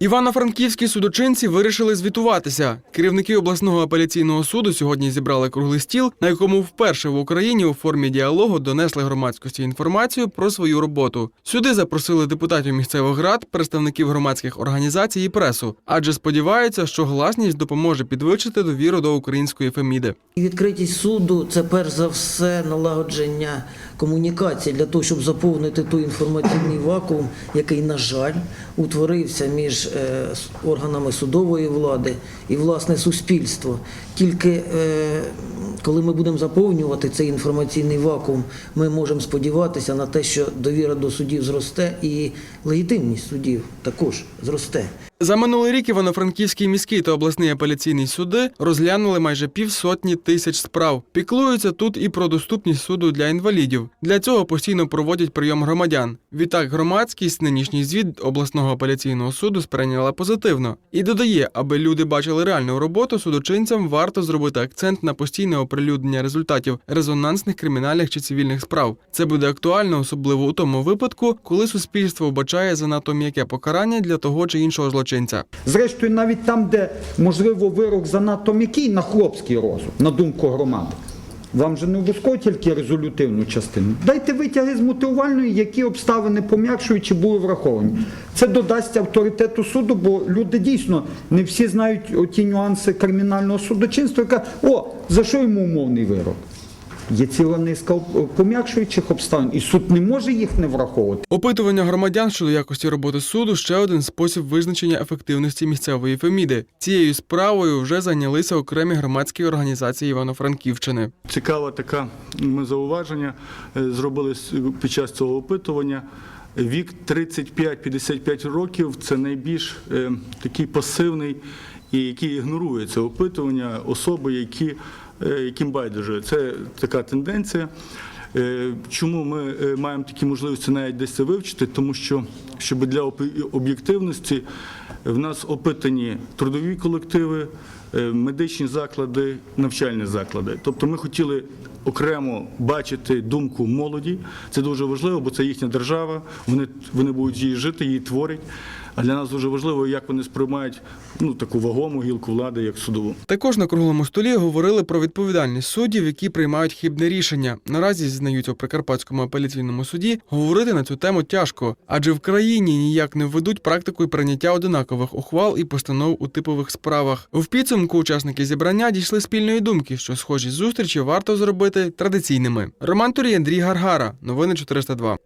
Івано-франківські судочинці вирішили звітуватися. Керівники обласного апеляційного суду сьогодні зібрали круглий стіл, на якому вперше в Україні у формі діалогу донесли громадськості інформацію про свою роботу. Сюди запросили депутатів місцевих рад, представників громадських організацій і пресу, адже сподіваються, що гласність допоможе підвищити довіру до української феміди. Відкритість суду це перш за все налагодження комунікації для того, щоб заповнити той інформаційний вакуум, який, на жаль, утворився між е, органами судової влади і власне суспільство. Тільки е, коли ми будемо заповнювати цей інформаційний вакуум, ми можемо сподіватися на те, що довіра до судів зросте і легітимність судів також зросте. За минулий рік Івано-Франківський міський та обласний апеляційний суди розглянули майже півсотні тисяч справ. Піклуються тут і про доступність суду для інвалідів. Для цього постійно проводять прийом громадян. Відтак, громадськість нинішній звіт обласного апеляційного суду сприйняла позитивно і додає, аби люди бачили реальну роботу, судочинцям варто зробити акцент на постійне оприлюднення результатів резонансних кримінальних чи цивільних справ. Це буде актуально, особливо у тому випадку, коли суспільство вбачає занадто м'яке покарання для того чи іншого злочинця. Зрештою, навіть там, де можливо вирок занадто м'який на хлопський розум, на думку громади. Вам же не обов'язково тільки резолютивну частину. Дайте витяги з мотивувальної, які обставини пом'якшуючи були враховані. Це додасть авторитету суду, бо люди дійсно не всі знають ті нюанси кримінального судочинства, яка о, за що йому умовний вирок? Є ціла низка пом'якшуючих обставин, і суд не може їх не враховувати. Опитування громадян щодо якості роботи суду ще один спосіб визначення ефективності місцевої феміди. Цією справою вже зайнялися окремі громадські організації Івано-Франківщини. Цікаве таке ми зауваження е, зробили під час цього опитування. Вік 35-55 років це найбільш е, такий пасивний і який ігнорує це опитування особи, які, яким байдуже. Це така тенденція. Е, Чому ми е, маємо такі можливості навіть десь це вивчити? Тому що щоб для об'єктивності в нас опитані трудові колективи, е, медичні заклади, навчальні заклади. Тобто ми хотіли окремо бачити думку молоді. Це дуже важливо, бо це їхня держава. Вони, вони будуть її жити, її творять. А для нас дуже важливо, як вони сприймають ну, таку вагому гілку влади, як судову. Також на круглому столі говорили про відповідальність суддів, які приймають хибне рішення. Наразі зізнаються у Прикарпатському апеляційному суді. Говорити на цю тему тяжко, адже в країні ніяк не введуть практикою прийняття одинакових ухвал і постанов у типових справах. В підсумку учасники зібрання дійшли спільної думки, що схожі зустрічі варто зробити традиційними. Роман Турій, Андрій Гаргара. Новини 402.